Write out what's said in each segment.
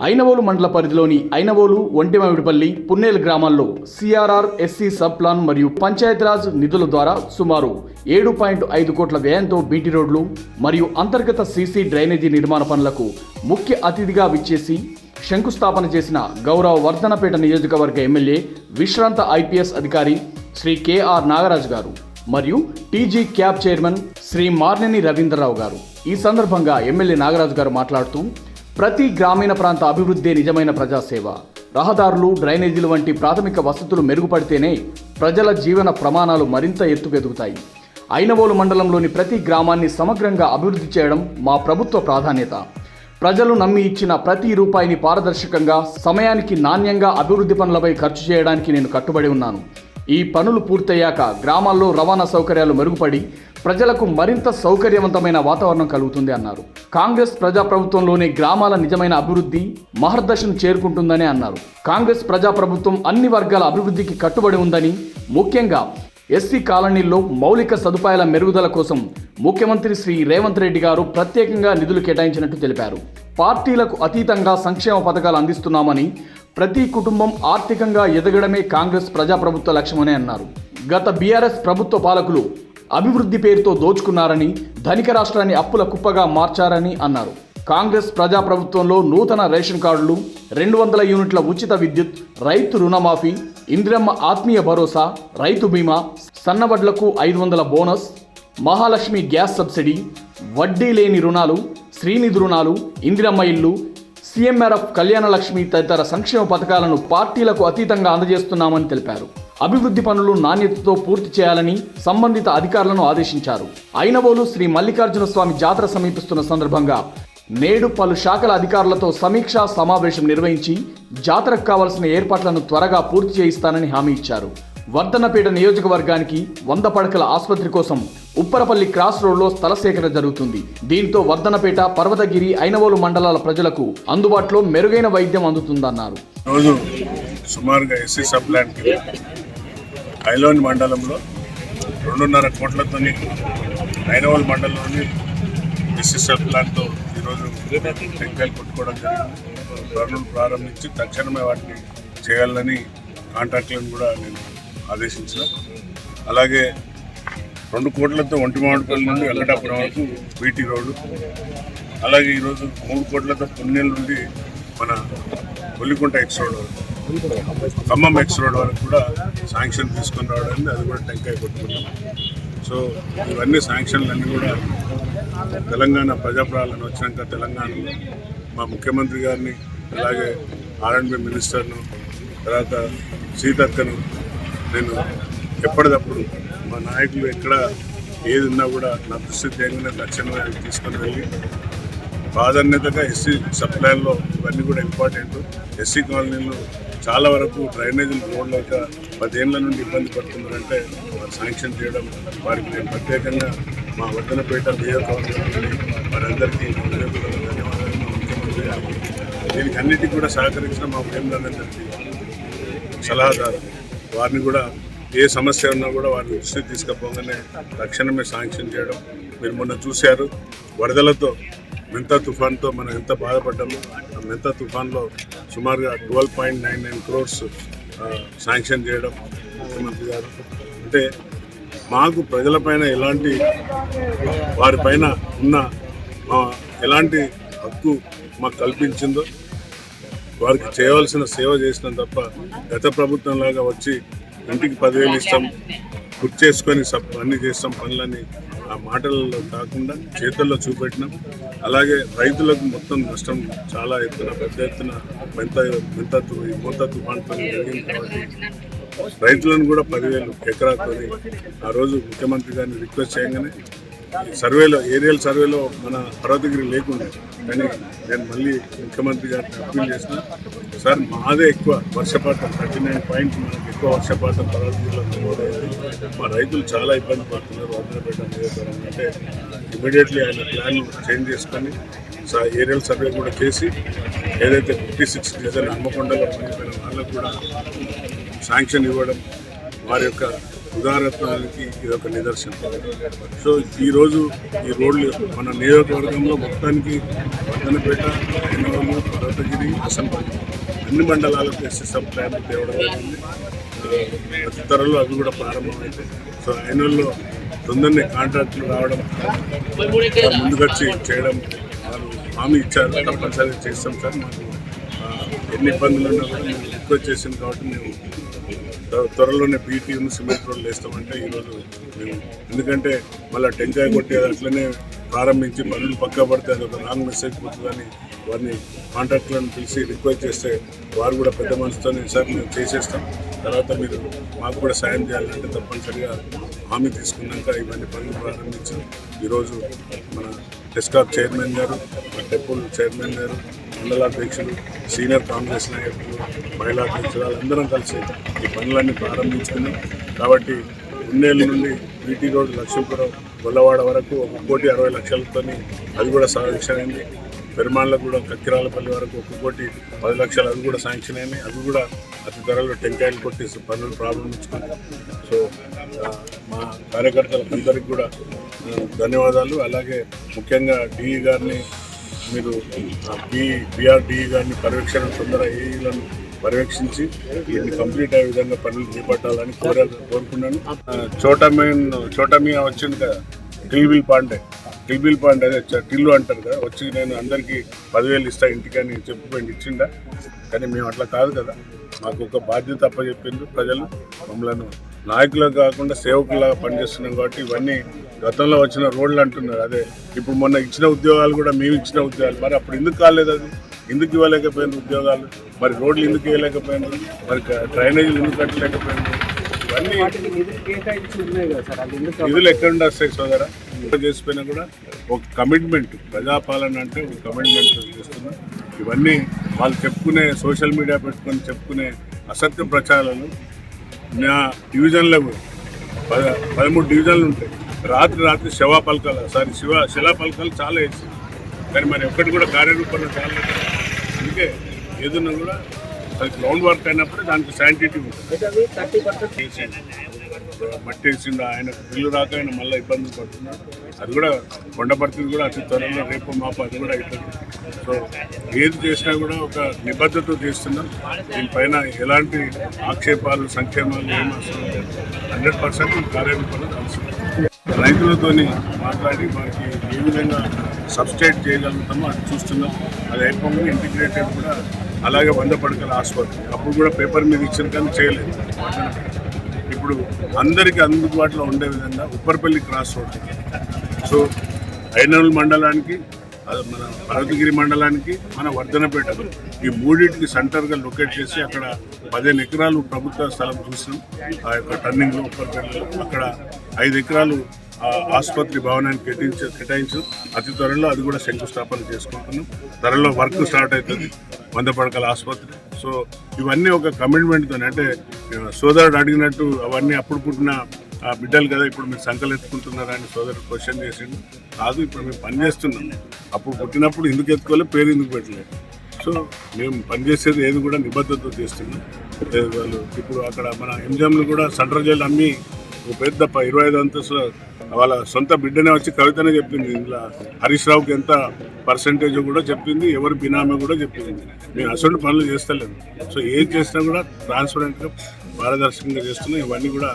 ఐనవోలు మండల పరిధిలోని ఐనవోలు ఒంటిమామిడిపల్లి పున్నేలు గ్రామాల్లో సిఆర్ఆర్ ఎస్సీ సబ్ ప్లాన్ మరియు పంచాయతీరాజ్ నిధుల ద్వారా సుమారు ఏడు పాయింట్ ఐదు కోట్ల వ్యయంతో బీటీ రోడ్లు మరియు అంతర్గత సీసీ డ్రైనేజీ నిర్మాణ పనులకు ముఖ్య అతిథిగా విచ్చేసి శంకుస్థాపన చేసిన గౌరవ వర్ధనపేట నియోజకవర్గ ఎమ్మెల్యే విశ్రాంత ఐపీఎస్ అధికారి శ్రీ కేఆర్ నాగరాజు గారు మరియు TG CAB chairman Shri Marneni Ravindra Rao garu. ఈ సందర్భంగా ఎమ్మెల్యే నాగరాజు గారు మాట్లాడుతూ ప్రతి గ్రామీణ ప్రాంత అభివృద్ధి నిజమైన ప్రజాసేవ. రహదారులు డ్రైనేజీలు వంటి ప్రాథమిక వసతులు మెరుగుపడితేనే ప్రజల జీవన ప్రమాణాలు మరింత ఎత్తుకెదుగుతాయి. అయినవోలు మండలంలోని ప్రతి గ్రామాన్ని సమగ్రంగా అభివృద్ధి చేయడం మా ప్రభుత్వ ప్రాధాన్యత. ప్రజలు నమ్మి ఇచ్చిన ప్రతి రూపాయిని పారదర్శకంగా సమయానికి నాణ్యంగా అభివృద్ధి పనులపై ఖర్చు చేయడానికి నేను కట్టుబడి ఉన్నాను. ఈ పనులు పూర్తయ్యాక గ్రామాల్లో రవాణా సౌకర్యాలు మెరుగుపడి ప్రజలకు మరింత సౌకర్యవంతమైన వాతావరణం కలుగుతుంది అన్నారు. కాంగ్రెస్ ప్రజాప్రభుత్వంలోనే గ్రామాల నిజమైన అభివృద్ధి మహర్దశను చేరుకుంటుందని అన్నారు. కాంగ్రెస్ ప్రజాప్రభుత్వం అన్ని వర్గాల అభివృద్ధికి కట్టుబడి ఉందని ముఖ్యంగా ఎస్సీ కాలనీల్లో మౌలిక సదుపాయాల మెరుగుదల కోసం ముఖ్యమంత్రి శ్రీ రేవంత్ రెడ్డి గారు ప్రత్యేకంగా నిధులు కేటాయించినట్టు తెలిపారు. పార్టీలకు అతీతంగా సంక్షేమ పథకాలు అందిస్తున్నామని ప్రతి కుటుంబం ఆర్థికంగా ఎదగడమే కాంగ్రెస్ ప్రజాప్రభుత్వ లక్ష్యమని అన్నారు. గత బీఆర్ఎస్ ప్రభుత్వ పాలకులు అభివృద్ధి పేరుతో దోచుకున్నారని ధనిక రాష్ట్రాన్ని అప్పుల కుప్పగా మార్చారని అన్నారు. కాంగ్రెస్ ప్రజాప్రభుత్వంలో నూతన రేషన్ కార్డులు రెండు వందల యూనిట్ల ఉచిత విద్యుత్ రైతు రుణమాఫీ ఇందిరమ్మ ఆత్మీయ భరోసా రైతు బీమా సన్నవడ్లకు ఐదు వందల బోనస్ మహాలక్ష్మి గ్యాస్ సబ్సిడీ వడ్డీ లేని రుణాలు శ్రీనిధి రుణాలు ఇందిరమ్మ ఇల్లు సీఎంఆర్ఎఫ్ కళ్యాణలక్ష్మి తదితర సంక్షేమ పథకాలను పార్టీలకు అతీతంగా అందజేస్తున్నామని తెలిపారు. అభివృద్ధి పనులు నాణ్యతతో పూర్తి చేయాలని సంబంధిత అధికారులను ఆదేశించారు. అయినవోలు శ్రీ మల్లికార్జున స్వామి జాతర సమీపిస్తున్న సందర్భంగా నేడు పలు శాఖల అధికారులతో సమీక్షా సమావేశం నిర్వహించి జాతరకు కావలసిన ఏర్పాట్లను త్వరగా పూర్తి చేయిస్తానని హామీ ఇచ్చారు. వర్ధనపేట నియోజకవర్గానికి వంద పడకల ఆసుపత్రి కోసం ఉప్పరపల్లి క్రాస్ రోడ్లో స్థల సేకరణ జరుగుతుంది. దీంతో వర్ధనపేట పర్వతగిరి ఐనవోలు మండలాల ప్రజలకు అందుబాటులో మెరుగైన వైద్యం అందుతుందన్నారు. రోజు సుమారుగా ఎస్సీ సబ్ ఐలోని మండలంలో రెండున్నర కోట్లతోని ఐనవల్ మండలంలోని ఎస్సీ సబ్ ప్లాన్తో ఈరోజు టెంకాయలు కొట్టుకోవడం జరిగింది. పనులు ప్రారంభించి తక్షణమే వాటిని చేయాలని కాంట్రాక్టులను కూడా నేను ఆదేశించిన. అలాగే రెండు కోట్లతో ఒంటి మామిడిపల్లి నుండి వెంకటాపురం వరకు బీటీ రోడ్డు. అలాగే ఈరోజు మూడు కోట్లతో పున్నెల నుండి మన ఒల్లికుంట ఎక్స్ రోడ్ వరకు. ఖమ్మం ఎక్స్ రోడ్ వరకు కూడా శాంక్షన్ తీసుకుని రావడం అది కూడా టెంకాయ కొట్టుకున్నాం సో ఇవన్నీ శాంక్షన్లు అన్నీ కూడా తెలంగాణ ప్రజాప్రాలను వచ్చినాక తెలంగాణలో మా ముఖ్యమంత్రి గారిని అలాగే ఆర్ఎండ్బి మినిస్టర్ను తర్వాత సీతక్కను నేను ఎప్పటికప్పుడు మా నాయకులు ఎక్కడ ఏది ఉన్నా కూడా నా దృష్టి తేగానే లక్ష్యంగా తీసుకొని వెళ్ళి ప్రాధాన్యతగా ఎస్సీ సప్లైల్లో ఇవన్నీ కూడా ఇంపార్టెంట్. ఎస్సీ కాలనీలో చాలా వరకు డ్రైనేజీలు రోడ్లేక పదేళ్ళ నుండి ఇబ్బంది పడుతున్నారంటే వారు శాంక్షన్ చేయడం వారికి నేను ప్రత్యేకంగా మా వర్ధనపేట నియోజకవర్గం నుండి వారందరికీ ధన్యవాదాలు. ముఖ్యమంత్రి దీనికి అన్నిటికీ కూడా సహకరించిన మా ప్రేమలందరికీ సలహాదారు. వారిని కూడా ఏ సమస్య ఉన్నా కూడా వారిని దృష్టికి తీసుకుపోగానే తక్షణమే శాంక్షన్ చేయడం మీరు మొన్న చూశారు. వరదలతో మెంతా తుఫాన్తో మనం ఎంత బాధపడ్డామో ఆ మెంతా తుఫాన్లో సుమారుగా twelve point nine nine crores sanction చేయడం ముఖ్యమంత్రి గారు. అంటే మాకు ప్రజలపైన ఎలాంటి వారిపైన ఉన్న మా ఎలాంటి హక్కు మాకు కల్పించిందో వారికి చేయవలసిన సేవ చేసినాం తప్ప గత ప్రభుత్వం లాగా వచ్చి ఇంటికి పదివేలు ఇస్తాం గుర్తు చేసుకొని సప్ అన్ని చేస్తాం పనులన్నీ ఆ మాటలలో కాకుండా చేతుల్లో చూపెట్టినాం. అలాగే రైతులకు మొత్తం నష్టం చాలా ఎత్తున పెద్ద ఎత్తున మెంత మెంత ఈ మొంత తుఫాన్తో జరిగింది కాబట్టి రైతులను కూడా పదివేలు ఎకరాతో ఆ రోజు ముఖ్యమంత్రి గారిని రిక్వెస్ట్ చేయగానే ఈ సర్వేలో ఏరియల్ సర్వేలో మన పర్వతగిరి లేకుండా కానీ నేను మళ్ళీ ముఖ్యమంత్రి గారిని అప్పీల్ చేసిన సార్ మాదే ఎక్కువ వర్షపాతం థర్టీ నైన్ పాయింట్ మనకి ఎక్కువ వర్షపాతం పర్వతగిరిలో నమోదైంది మా రైతులు చాలా ఇబ్బంది పడుతున్నారు వదిలిపెట్ట నియోజకవర్గం అంటే ఇమీడియట్లీ ఆయన ప్లాన్ చేంజ్ చేసుకొని స- ఏరియల్ సర్వే కూడా చేసి ఏదైతే ఫిఫ్టీ సిక్స్ డీజన్ హమ్మకొండలో పనిపోయిన వాళ్ళకు కూడా శాంక్షన్ ఇవ్వడం వారి యొక్క ఉదారత్వానికి ఇది ఒక నిదర్శనం. సో ఈరోజు ఈ రోడ్లు మన నియోజకవర్గంలో మొత్తానికి వర్ధనపేట ఎన్నవరము పర్వతగిరి అసంపల్లి అన్ని మండలాలకు ఎస్ఎస్ఎం ప్లాన్ తేవడం జరిగింది ప్రతి త్వరలో అవి కూడా ప్రారంభమైంది సో అయినల్లో తొందరనే కాంట్రాక్టులు రావడం ముందుకొచ్చి చేయడం వాళ్ళు హామీ ఇచ్చారు తప్పనిసరిగా చేస్తాం సార్. మాకు ఎన్ని ఇబ్బందులు ఉన్నా కూడా మేము రిక్వెస్ట్ చేసాం కాబట్టి మేము త్వరలోనే బీటీ సిమెంట్ రోడ్లు వేస్తామంటే ఈరోజు మేము ఎందుకంటే మళ్ళీ టెంకాయ కొట్టేది అట్లనే ప్రారంభించి పనులు పక్కా పడితే అది ఒక రాంగ్ మెసేజ్ పోతుందని వారిని కాంట్రాక్టులను పిలిచి రిక్వెస్ట్ చేస్తే వారు కూడా పెద్ద మనసుతోనే సార్ మేము చేసేస్తాం. తర్వాత మీరు మాకు కూడా సాయం చేయాలంటే తప్పనిసరిగా హామీ తీసుకున్నాక ఇవన్నీ పనులు ప్రారంభించి. ఈరోజు మన TESCAB chairman garu temple chairman garu మండలాధ్యక్షులు senior Congress నాయకులు మహిళా అధ్యక్షులు వాళ్ళందరం కలిసి ఈ పనులన్నీ ప్రారంభించుకున్నాం. కాబట్టి ఉన్నేళ్ళ నుండి బీటీ రోడ్ లక్ష్మీపురం గొల్లవాడ వరకు ఒక కోటి అరవై లక్షలతోని అది కూడా శాంక్షన్ అయింది. పెరుమాళ్ళకు కూడా కక్కిరాలపల్లి వరకు ఒక కోటి పది లక్షలు అది కూడా శాంక్షన్ అయినాయి అవి కూడా అతి త్వరలో టెంకాయలు కొట్టేసి పనులు ప్రారంభించుకున్నాం. సో మా కార్యకర్తలకు అందరికీ కూడా ధన్యవాదాలు. అలాగే ముఖ్యంగా డిఈ గారిని మీరు బి బిఆర్డిఈ గారిని పర్యవేక్షణ తొందర ఏఈలను పర్యవేక్షించి వీటిని కంప్లీట్ అయ్యే విధంగా పనులు చేపట్టాలని కోర కోరుకున్నాను. చోటమీన్ చోటమియా వచ్చింది కదా టిల్బిల్ పాండే టిల్బిల్ పాండే టిల్లు అంటారు కదా వచ్చి నేను అందరికీ పదివేలు ఇస్తా ఇంటికని చెప్పుకొని ఇచ్చిండా. కానీ మేము అట్లా కాదు కదా మాకు ఒక బాధ్యత అప్పచెప్పిండ్రు ప్రజలు మమ్మల్ని నాయకులు కాకుండా సేవకులాగా పనిచేస్తున్నాం కాబట్టి ఇవన్నీ గతంలో వచ్చిన రోడ్లు అంటున్నారు. అదే ఇప్పుడు మొన్న ఇచ్చిన ఉద్యోగాలు కూడా మేము ఇచ్చిన ఉద్యోగాలు. మరి అప్పుడు ఎందుకు కాలేదు అది? ఎందుకు ఇవ్వలేకపోయింది ఉద్యోగాలు? మరి రోడ్లు ఎందుకు వేయలేకపోయింది మరి డ్రైనేజీలు ఎందుకు కట్టలేకపోయింది ఇవన్నీ నిధులు కేటాయించి ఎక్కడ వస్తాయి సోదరా? చేసిపోయినా కూడా ఒక కమిట్మెంట్ ప్రజాపాలన అంటే ఒక కమిట్మెంట్ చేస్తున్నాం. ఇవన్నీ వాళ్ళు చెప్పుకునే సోషల్ మీడియా పెట్టుకొని చెప్పుకునే అసత్య ప్రచారాలు నా డివిజన్లో పద పదమూడు డివిజన్లు ఉంటాయి. రాత్రి రాత్రి శవ పలకలు సారీ శివ శిలా పలకలు చాలా వేసి. కానీ మరి ఒక్కటి కూడా కార్యరూపంలో చాలా అందుకే ఏదన్నా కూడా అది గ్రౌండ్ వర్క్ అయినప్పుడు దానికి శాంటిటీ ఉంటుంది. మట్టి వేసిండు ఆయన బిల్లు రాక ఆయన మళ్ళీ ఇబ్బందులు పడుతున్నాడు అది కూడా కొండపర్తిది కూడా అతి త్వరలో రేపు మాపు అది కూడా అవుతుంది సో ఏది చేసినా కూడా ఒక నిబద్ధత చేస్తున్నాం. దీనిపైన ఎలాంటి ఆక్షేపాలు సంక్షేమాలు ఏమి అవసరం హండ్రెడ్ పర్సెంట్ కార్యరూపంలో అవసరం రైతులతోని మాట్లాడి వారికి ఏ విధంగా సబ్స్టేట్ చేయగలుగుతామో అది చూస్తున్నాం. అది అయిపోగానే ఇంటిగ్రేటెడ్ కూడా అలాగే వంద పడకల ఆసుపత్రి అప్పుడు కూడా పేపర్ మీద ఇచ్చిన కానీ చేయలేదు. ఇప్పుడు అందరికీ అందుబాటులో ఉండే విధంగా ఉప్పర్పల్లి క్రాస్ రోడ్. సో ఐనల్ మండలానికి మన పర్వతగిరి మండలానికి మన వర్ధనపేట. ఈ మూడింటికి సెంటర్గా లొకేట్ చేసి అక్కడ పదిహేను ఎకరాలు ప్రభుత్వ స్థలం చూసాం ఆ యొక్క టర్నింగ్లో ఉప్పర్పల్లిలో. అక్కడ ఐదు ఎకరాలు ఆ ఆసుపత్రి భవనానికి కేటాయించ కేటాయించు. అతి త్వరలో అది కూడా శంకుస్థాపన చేసుకుంటున్నాం. త్వరలో వర్క్ స్టార్ట్ అవుతుంది. వంద పడకల ఆసుపత్రి. సో ఇవన్నీ ఒక కమిట్మెంట్తో అంటే సోదరుడు అడిగినట్టు అవన్నీ అప్పుడు పుట్టిన ఆ బిడ్డలు కదా ఇప్పుడు మీరు సంకలు ఎత్తుకుంటున్నారా అని సోదరుడు క్వశ్చన్ చేసిండు. కాదు ఇప్పుడు మేము పని చేస్తున్నాం. అప్పుడు పుట్టినప్పుడు ఎందుకు ఎత్తుకోలే పేరు ఎందుకు పెట్టలేదు సో మేము పనిచేసేది ఏది కూడా నిబద్ధతతో చేస్తున్నాం. వాళ్ళు ఇప్పుడు అక్కడ మన ఎంజిఎంలు కూడా సెంట్రల్ జైలు అమ్మి ఒక పెద్ద ఇరవై ఐదు అంతస్తుల వాళ్ళ సొంత బిడ్డనే వచ్చి కవితనే చెప్పింది. ఇందులో హరీష్ రావుకి ఎంత పర్సంటేజ్ కూడా చెప్పింది ఎవరి బినామీ కూడా చెప్పింది. మేము అసలు పనులు చేస్తలేము. సో ఏది చేసినా కూడా ట్రాన్స్పరెంట్గా పారదర్శకంగా చేస్తున్నాం. ఇవన్నీ కూడా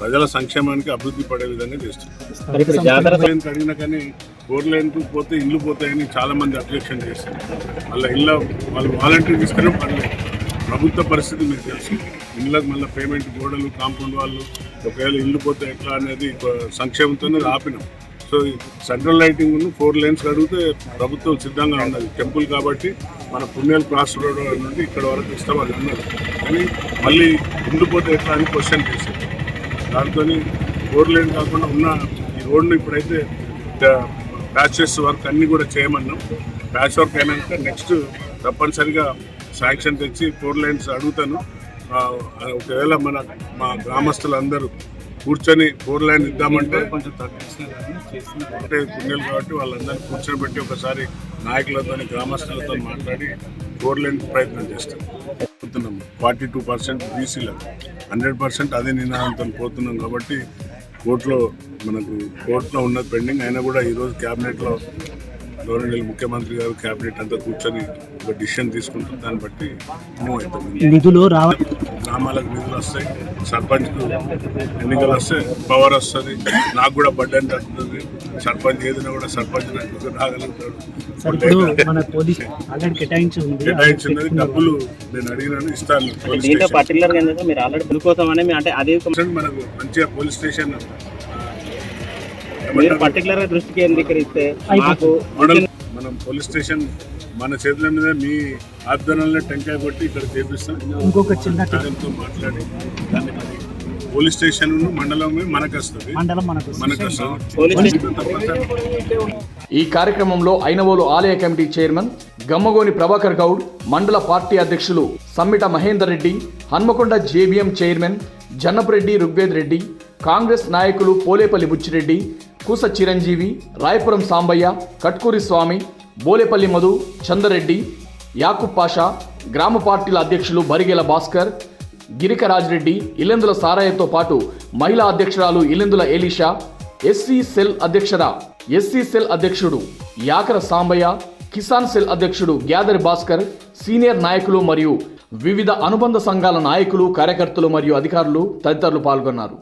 ప్రజల సంక్షేమానికి అభివృద్ధి పడే విధంగా చేస్తున్నాం. అడిగినా కానీ ఫోర్ లైన్కు పోతే ఇల్లు పోతాయని చాలా మంది అబ్జెక్షన్ చేస్తారు మళ్ళీ ఇళ్ళ వాళ్ళు వాలంటీర్ ఇస్తేనే పర్లేదు. ప్రభుత్వ పరిస్థితి మీకు తెలుసు. ఇళ్ళకి మళ్ళీ పేమెంట్ గోడలు కాంపౌండ్ వాళ్ళు ఒకవేళ ఇల్లు పోతే ఎట్లా అనేది సంక్షేమంతోనే ఆపినాం. సో ఈ సెంట్రల్ లైటింగ్ ఫోర్ లైన్స్ అడిగితే ప్రభుత్వం సిద్ధంగా ఉన్నది. టెంపుల్ కాబట్టి మన పుణ్యాల క్రాస్ రోడ్ నుండి ఇక్కడ వరకు ఇస్తామని అన్నారు కానీ మళ్ళీ ఇల్లు పోతే ఎట్లా అని క్వశ్చన్ చేశారు. దాంతో ఫోర్ లైన్ కాకుండా ఉన్న ఈ రోడ్ను ఇప్పుడైతే ప్యాచెస్ వర్క్ అన్నీ కూడా చేయమన్నాం. ప్యాచ్ వర్క్ అయినాక నెక్స్ట్ తప్పనిసరిగా శాంక్షన్ తెచ్చి ఫోర్ లైన్స్ అడుగుతాను. ఒకవేళ మన మా గ్రామస్తులందరూ కూర్చొని ఫోర్ లైన్ ఇద్దామంటే కొంచెం అంటే పుణ్యాలు కాబట్టి వాళ్ళందరినీ కూర్చొని పెట్టి ఒకసారి నాయకులతో గ్రామస్తులతో మాట్లాడి కోర్లేని ప్రయత్నం చేస్తాం. పోతున్నాం. ఫార్టీ టూ పర్సెంట్ బీసీలకు హండ్రెడ్ పర్సెంట్ అదే నినాదంతో పోతున్నాం కాబట్టి కోర్టులో మనకు కోర్టులో ఉన్నది పెండింగ్. అయినా కూడా ఈరోజు క్యాబినెట్లో గవర్నమెంట్ ముఖ్యమంత్రి గారు క్యాబినెట్ అంతా కూర్చొని ఒక డిసిషన్ తీసుకుంటాం దాన్ని బట్టి మూవ్ అవుతాం నిధులు గ్రామాలకు నిధులు వస్తాయి. సర్పంచ్కు ఎన్నికలు వస్తే పవర్ వస్తుంది. నాకు కూడా బడ్డెన్ తగ్గుతుంది సర్పంచ్ ఏదైనా కూడా సర్పంచ్ నాకు రాగలుగుతాడు. కేటాయించినది డబ్బులు నేను అడిగినాను ఇస్తాను. పోలీస్ దీంట్లో స్టేషన్ పర్టికులర్గా ఏంటంటే మీరు ఆల్రెడీ కోసం అంటే అది మనకు మంచిగా పోలీస్ స్టేషన్ మీరు పర్టికులర్ దృష్టి కేంద్రీకరిస్తే మాకు మనం పోలీస్ స్టేషన్ మన చేతుల మీద మీ ఆధ్వర్యంలో టెంకాయ కొట్టి ఇక్కడ చేపిస్తాం. ఇంకొక చిన్న. ఆయనతో మాట్లాడి దాన్ని పోలీస్ స్టేషన్ మండలం మనకు వస్తుంది. ఈ కార్యక్రమంలో ఐనవోలు ఆలయ కమిటీ చైర్మన్ గమ్మగోని ప్రభాకర్ గౌడ్ మండల పార్టీ అధ్యక్షులు Sammita Mahender Reddy Hanamkonda JBM chairman Jannapareddy Rugved Reddy Congress నాయకులు పోలేపల్లి బుచ్చిరెడ్డి కూస చిరంజీవి రాయపురం సాంబయ్య కట్కూరి స్వామి బోలేపల్లి మధు చందరెడ్డి యాకూబ్ పాషా గ్రామ పార్టీల అధ్యక్షులు బరిగెల భాస్కర్ గిరికరాజ్రెడ్డి ఇల్లెందుల సారాయ్యతో పాటు మహిళా అధ్యక్షురాలు ఇల్లెందుల ఎలీషా ఎస్సీ సెల్ అధ్యక్షర ఎస్సీ సెల్ అధ్యక్షుడు యాకర సాంబయ్య కిసాన్ సెల్ అధ్యక్షుడు గ్యాదరి భాస్కర్ సీనియర్ నాయకులు మరియు వివిధ అనుబంధ సంఘాల నాయకులు కార్యకర్తలు మరియు అధికారులు తదితరులు పాల్గొన్నారు.